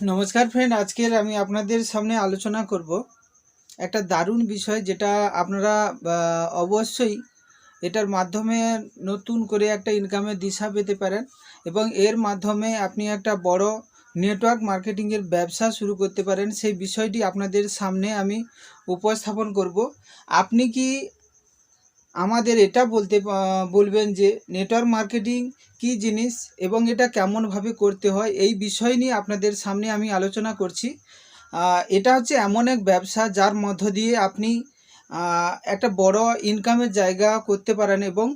নমস্কার ফ্রেন্ড আজকের আমি আপনাদের সামনে আলোচনা করব একটা দারুণ বিষয় যেটা আপনারা অবশ্যই এটার মাধ্যমে নতুন করে একটা ইনকামের দিশা পেতে পারেন এবং এর মাধ্যমে আপনি একটা বড় নেটওয়ার্ক মার্কেটিংয়ের ব্যবসা শুরু করতে পারেন। সেই বিষয়টি আপনাদের সামনে আমি উপস্থাপন করব। আপনি কি আমাদের এটা বলতে বলবেন যে নেটওয়ার্ক মার্কেটিং কী জিনিস এবং এটা কেমনভাবে করতে হয় এই বিষয় নিয়ে আপনাদের সামনে আমি আলোচনা করছি। এটা হচ্ছে এমন এক ব্যবসা যার মধ্য দিয়ে আপনি একটা বড় ইনকামের জায়গা করতে পারেন এবং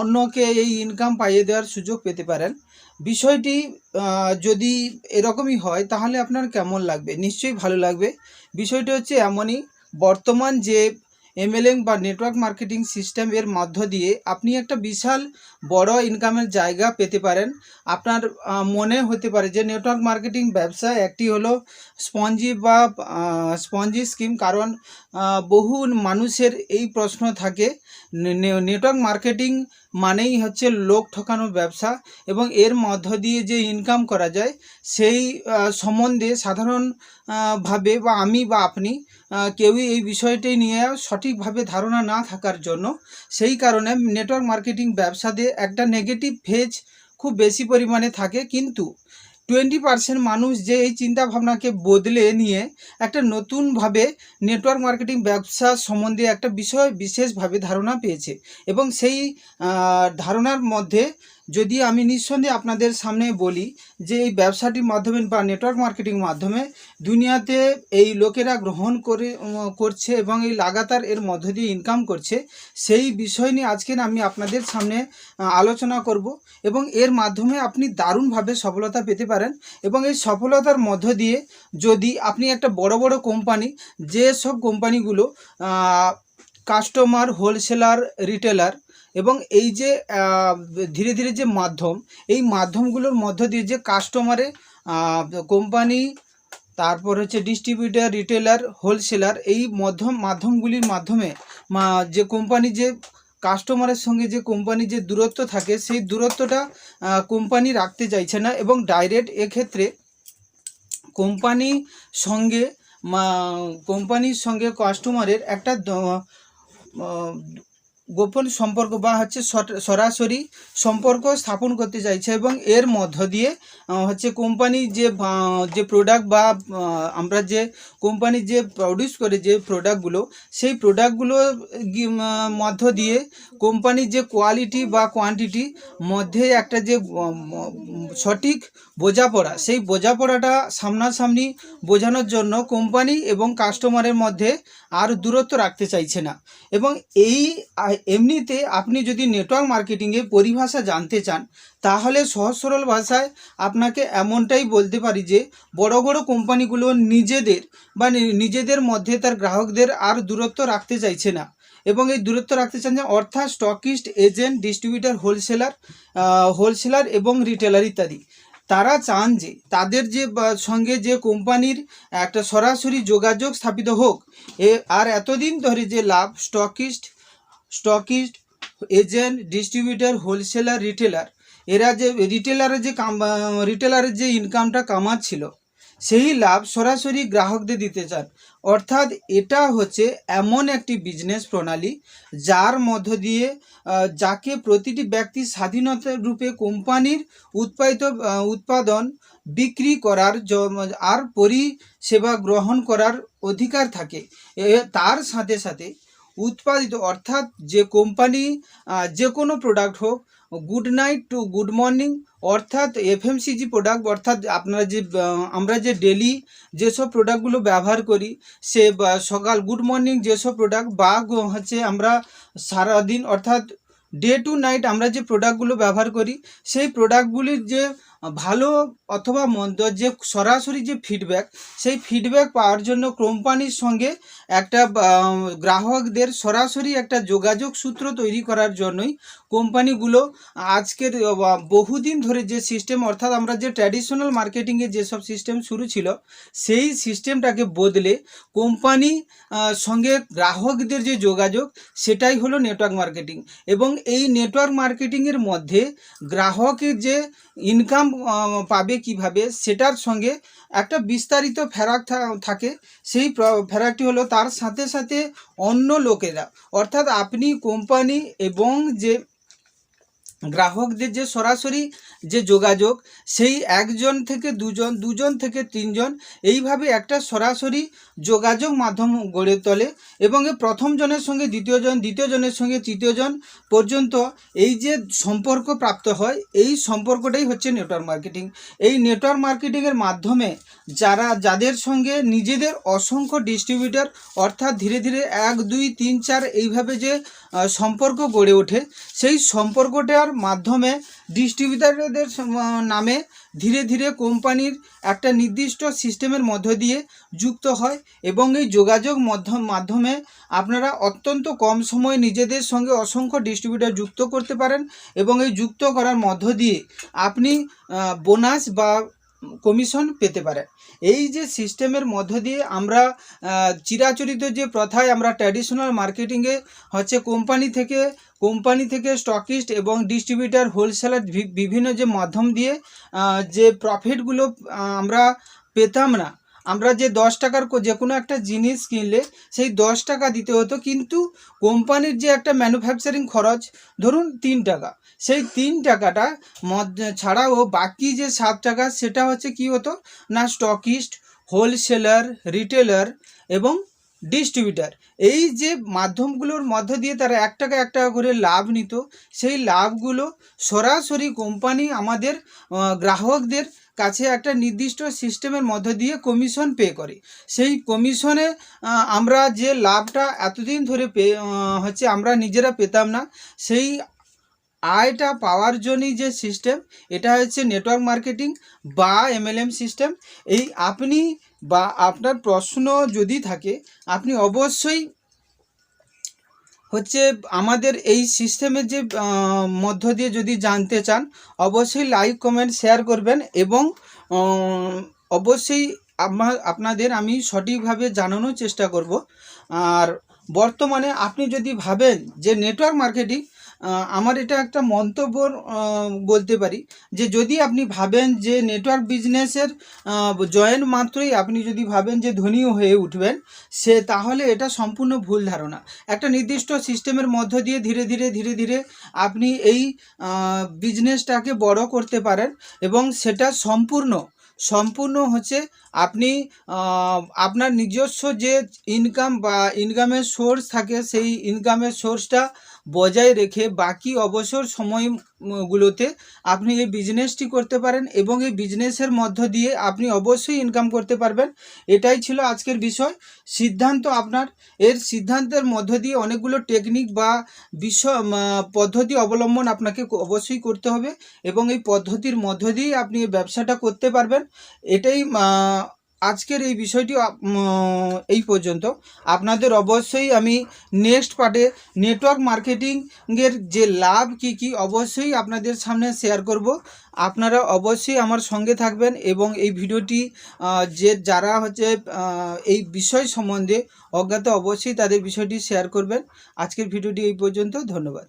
অন্যকে এই ইনকাম পাইয়ে দেওয়ার সুযোগ পেতে পারেন। বিষয়টি যদি এরকমই হয় তাহলে আপনার কেমন লাগবে? নিশ্চয়ই ভালো লাগবে। বিষয়টি হচ্ছে এমনই, বর্তমান যে এমএলএম বা নেটওয়ার্ক মার্কেটিং সিস্টেম এর মধ্য দিয়ে আপনি একটা বিশাল বড় ইনকামের জায়গা পেতে পারেন। আপনার মনে হতে পারে যে নেটওয়ার্ক মার্কেটিং ব্যবসা একটি হলো স্পঞ্জি বা স্পঞ্জি স্কিম কারণ বহু মানুষের এই প্রশ্ন থাকে। নেটওয়ার্ক মার্কেটিং মানেই হচ্ছে লোক ঠকানোর ব্যবসা এবং এর মধ্য দিয়ে যে ইনকাম করা যায় সেই সম্বন্ধে সাধারণ আহ, ভাবে বা আমি বা আপনি কেউই এই বিষয়টি নিয়ে সঠিকভাবে ধারণা না থাকার জন্য সেই কারণে নেটওয়ার্ক মার্কেটিং ব্যবসাতে একটা নেগেটিভ ফেজ খুব বেশি পরিমাণে থাকে। কিন্তু টোয়েন্টি পার্সেন্ট মানুষ যে এই চিন্তা ভাবনাকে বদলে নিয়ে একটা নতুনভাবে নেটওয়ার্ক মার্কেটিং ব্যবসা সম্বন্ধে একটা বিষয় বিশেষভাবে ধারণা পেয়েছে। এবং সেই ধারণার মধ্যে যদি আমি নিঃসন্দেহে আপনাদের সামনে বলি যে এই ব্যবসাটির মাধ্যমে বা নেটওয়ার্ক মার্কেটিং মাধ্যমে দুনিয়াতে এই লোকেরা গ্রহণ করে করছে এবং এই লাগাতার এর মধ্য দিয়ে ইনকাম করছে, সেই বিষয় নিয়ে আজকে আমি আপনাদের সামনে আলোচনা করব এবং এর মাধ্যমে আপনি দারুণভাবে সফলতা পেতে পারেন এবং এই সফলতার মধ্য দিয়ে যদি আপনি একটা বড় বড় কোম্পানি, যে সব কোম্পানিগুলো কাস্টমার হোলসেলার রিটেলার এবং এই যে ধীরে ধীরে যে মাধ্যম, এই মাধ্যমগুলোর মধ্য দিয়ে যে কাস্টমারে কোম্পানি, তারপর হচ্ছে ডিস্ট্রিবিউটার রিটেলার হোলসেলার এই মধ্যম, মাধ্যমগুলির মাধ্যমে যে কোম্পানি যে কাস্টমারের সঙ্গে যে কোম্পানি যে দূরত্ব থাকে, সেই দূরত্বটা কোম্পানি রাখতে চাইছে না এবং ডাইরেক্ট এক্ষেত্রে কোম্পানি সঙ্গে কোম্পানির সঙ্গে কাস্টমারের একটা গোপন সম্পর্ক বা হচ্ছে সরাসরি সম্পর্ক স্থাপন করতে চাইছে এবং এর মধ্য দিয়ে হচ্ছে কোম্পানি যে যে প্রোডাক্ট বা আমরা যে কোম্পানি যে প্রডিউস করে যে প্রোডাক্টগুলো সেই প্রোডাক্টগুলো মধ্য দিয়ে কোম্পানির যে কোয়ালিটি বা কোয়ান্টিটি মধ্যে একটা যে সঠিক বোঝাপড়া, সেই বোঝাপড়াটা সামনাসামনি বোঝানোর জন্য কোম্পানি এবং কাস্টমারের মধ্যে আর দূরত্ব রাখতে চাইছে না। এবং এই এমনিতে আপনি যদি নেটওয়ার্ক মার্কেটিংয়ে পরিভাষা জানতে চান, তাহলে সহজ সরল ভাষায় আপনাকে এমনটাই বলতে পারি যে, বড় বড় কোম্পানিগুলো নিজেদের বা নিজেদের মধ্যে তার গ্রাহকদের আর দূরত্ব রাখতে চাইছে না। এবং এই দূরত্ব রাখতে চান যে, অর্থাৎ stockist agent distributor wholesaler wholesaler এবং রিটেলার ইত্যাদি। তারা চান যে, তাদের যে সঙ্গে যে কোম্পানির একটা সরাসরি যোগাযোগ স্থাপিত হোক, এ, আর এতদিন ধরে যে লাভ stockist stockist agent, distributor, wholesaler, retailer. এরা যে, রিটেলারের যে কাম, রিটেলারের যে ইনকামটা কামাচ্ছিল, সেই লাভ সরাসরি গ্রাহকদের দিতে চান। অর্থাৎ এটা হচ্ছে এমন একটি বিজনেস প্রণালী, যার মধ্য দিয়ে যাকে প্রতিটি ব্যক্তি স্বাধীনতা রূপে কোম্পানির উৎপাদিত উৎপাদন বিক্রি করার আর পরিষেবা গ্রহণ করার অধিকার থাকে। তার সাথে সাথে উৎপাদিত, অর্থাৎ যে কোম্পানি যে কোনো প্রোডাক্ট হোক good night to good morning অর্থাৎ এফএমসিজি প্রোডাক্ট অর্থাৎ আপনারা যে আমরা যে ডেলি যেসব প্রোডাক্টগুলো ব্যবহার করি, সে সকাল গুড মর্নিং যেসব প্রোডাক্ট বা হচ্ছে আমরা সারাদিন, অর্থাৎ ডে টু নাইট আমরা যে প্রোডাক্টগুলো ব্যবহার করি, সেই প্রোডাক্টগুলির যে ভালো অথবা মন্দ যে সরাসরি যে ফিডব্যাক সেই ফিডব্যাক পাওয়ার জন্য কোম্পানির সঙ্গে একটা গ্রাহকদের সরাসরি একটা যোগাযোগ সূত্র তৈরি করার জন্যই কোম্পানিগুলো আজকের বহুদিন ধরে যে সিস্টেম অর্থাৎ আমরা যে ট্র্যাডিশনাল মার্কেটিংয়ে যেসব সিস্টেম শুরু ছিল, সেই সিস্টেমটাকে বদলে কোম্পানি সঙ্গে গ্রাহকদের যে যোগাযোগ, সেটাই হলো নেটওয়ার্ক মার্কেটিং এবং এই নেটওয়ার্ক মার্কেটিংয়ের মধ্যে গ্রাহকের যে ইনকাম পাবে কীভাবে সেটার সঙ্গে একটা বিস্তারিত ফেরাক থাকে। সেই ফেরাকটি হলো তার সাথে সাথে অন্য লোকেরা। অর্থাৎ আপনি কোম্পানি এবং যে গ্রাহকদের যে সরাসরি যে যোগাযোগ, সেই একজন থেকে দুজন দুজন থেকে তিনজন, এইভাবে একটা সরাসরি যোগাযোগ মাধ্যম গড়ে তোলে এবং প্রথম জনের সঙ্গে দ্বিতীয় জন, দ্বিতীয় জনের সঙ্গে তৃতীয় জন পর্যন্ত এই যে সম্পর্ক প্রাপ্ত হয়, এই সম্পর্কটাই হচ্ছে নেটওয়ার্ক মার্কেটিং এই নেটওয়ার্ক মার্কেটিংয়ের মাধ্যমে যারা, যাদের সঙ্গে নিজেদের অসংখ্য ডিস্ট্রিবিউটর অর্থাৎ ধীরে ধীরে এক, দুই, তিন, চার এইভাবে যে সম্পর্ক গড়ে ওঠে। সেই সম্পর্কটার মাধ্যমে ডিস্ট্রিবিউটারদের নামে ধীরে ধীরে কোম্পানির একটা নির্দিষ্ট সিস্টেমের মধ্য দিয়ে যুক্ত হয় এবং এই যোগাযোগ মাধ্যম মাধ্যমে আপনারা অত্যন্ত কম সময়ে নিজেদের সঙ্গে অসংখ্য ডিস্ট্রিবিউটার যুক্ত করতে পারেন এবং এই যুক্ত করার মধ্য দিয়ে আপনি বোনাস বা কমিশন পেতে পারে। এই যে সিস্টেমের মধ্য দিয়ে আমরা চিরাচরিত যে প্রথায় আমরা ট্র্যাডিশনাল মার্কেটিংয়ে হচ্ছে কোম্পানি থেকে কোম্পানি থেকে স্টকিস্ট এবং ডিস্ট্রিবিউটার হোলসেলার বিভিন্ন যে মাধ্যম দিয়ে যে প্রফিটগুলো আমরা পেতাম না আমরা যে দশ টাকার যে কোনো একটা জিনিস কিনলে সেই দশ টাকা দিতে হতো, কিন্তু কোম্পানির যে একটা ম্যানুফ্যাকচারিং খরচ, ধরুন তিন টাকা, সেই তিন টাকাটা মদ ছাড়াও বাকি যে সাত টাকা, সেটা হচ্ছে কি হতো? না স্টকিস্ট হোলসেলার রিটেলার এবং ডিস্ট্রিবিউটার এই যে মাধ্যমগুলোর মধ্য দিয়ে তারা এক টাকা এক টাকা করে লাভ নিত, সেই লাভগুলো সরাসরি কোম্পানি আমাদের গ্রাহকদের কাছে একটা নির্দিষ্ট সিস্টেমের মধ্য দিয়ে কমিশন পে করে। সেই কমিশনে আমরা যে লাভটা এতদিন ধরে পে হচ্ছে আমরা নিজেরা পেতাম না, সেই আয়টা পাওয়ার জন্যই যে সিস্টেম, এটা হচ্ছে নেটওয়ার্ক মার্কেটিং বা এমএলএম সিস্টেম। এই আপনি বা আপনার প্রশ্ন যদি থাকে, আপনি অবশ্যই হচ্ছে আমাদের এই সিস্টেমের যে মধ্য দিয়ে যদি জানতে চান, অবশ্যই লাইক, কমেন্ট, শেয়ার করবেন এবং অবশ্যই আপনাদের আমি সঠিকভাবে জানানোর চেষ্টা করব। আর বর্তমানে আপনি যদি ভাবেন যে নেটওয়ার্ক মার্কেটিং আমার এটা একটা মন্তব্য বলতে পারি যে যদি আপনি ভাবেন যে নেটওয়ার্ক বিজনেসের জয়েন মাত্রই আপনি যদি ভাবেন যে ধনী হয়ে উঠবেন, সে তাহলে এটা সম্পূর্ণ ভুল ধারণা। একটা নির্দিষ্ট সিস্টেমের মধ্য দিয়ে ধীরে ধীরে ধীরে ধীরে আপনি এই বিজনেসটাকে বড় করতে পারেন এবং সেটা সম্পূর্ণ সম্পূর্ণ হচ্ছে আপনি আপনার নিজস্ব যে ইনকাম বা ইনকামের সোর্স থাকে, সেই ইনকামের সোর্সটা বজায় রেখে বাকি অবসর সময়গুলোতে আপনি এই বিজনেসটি করতে পারেন এবং এই বিজনেসের মধ্য দিয়ে আপনি অবশ্যই ইনকাম করতে পারবেন। এটাই ছিল আজকের বিষয়। সিদ্ধান্ত আপনার। এর সিদ্ধান্তের মধ্য দিয়ে অনেকগুলো টেকনিক বা বিষয় পদ্ধতি অবলম্বন আপনাকে অবশ্যই করতে হবে এবং এই পদ্ধতির মধ্য দিয়ে আপনি এই ব্যবসাটা করতে পারবেন। এটাই আজকের এই বিষয়টি এই পর্যন্ত। আপনাদের অবশ্যই আমি নেক্সট পার্টে নেটওয়ার্ক মার্কেটিংয়ের যে লাভ কি কি, অবশ্যই আপনাদের সামনে শেয়ার করব। আপনারা অবশ্যই আমার সঙ্গে থাকবেন এবং এই ভিডিওটি যে যারা হচ্ছে এই বিষয় সম্বন্ধে অজ্ঞাত, অবশ্যই তাদের বিষয়টি শেয়ার করবেন। আজকের ভিডিওটি এই পর্যন্ত। ধন্যবাদ।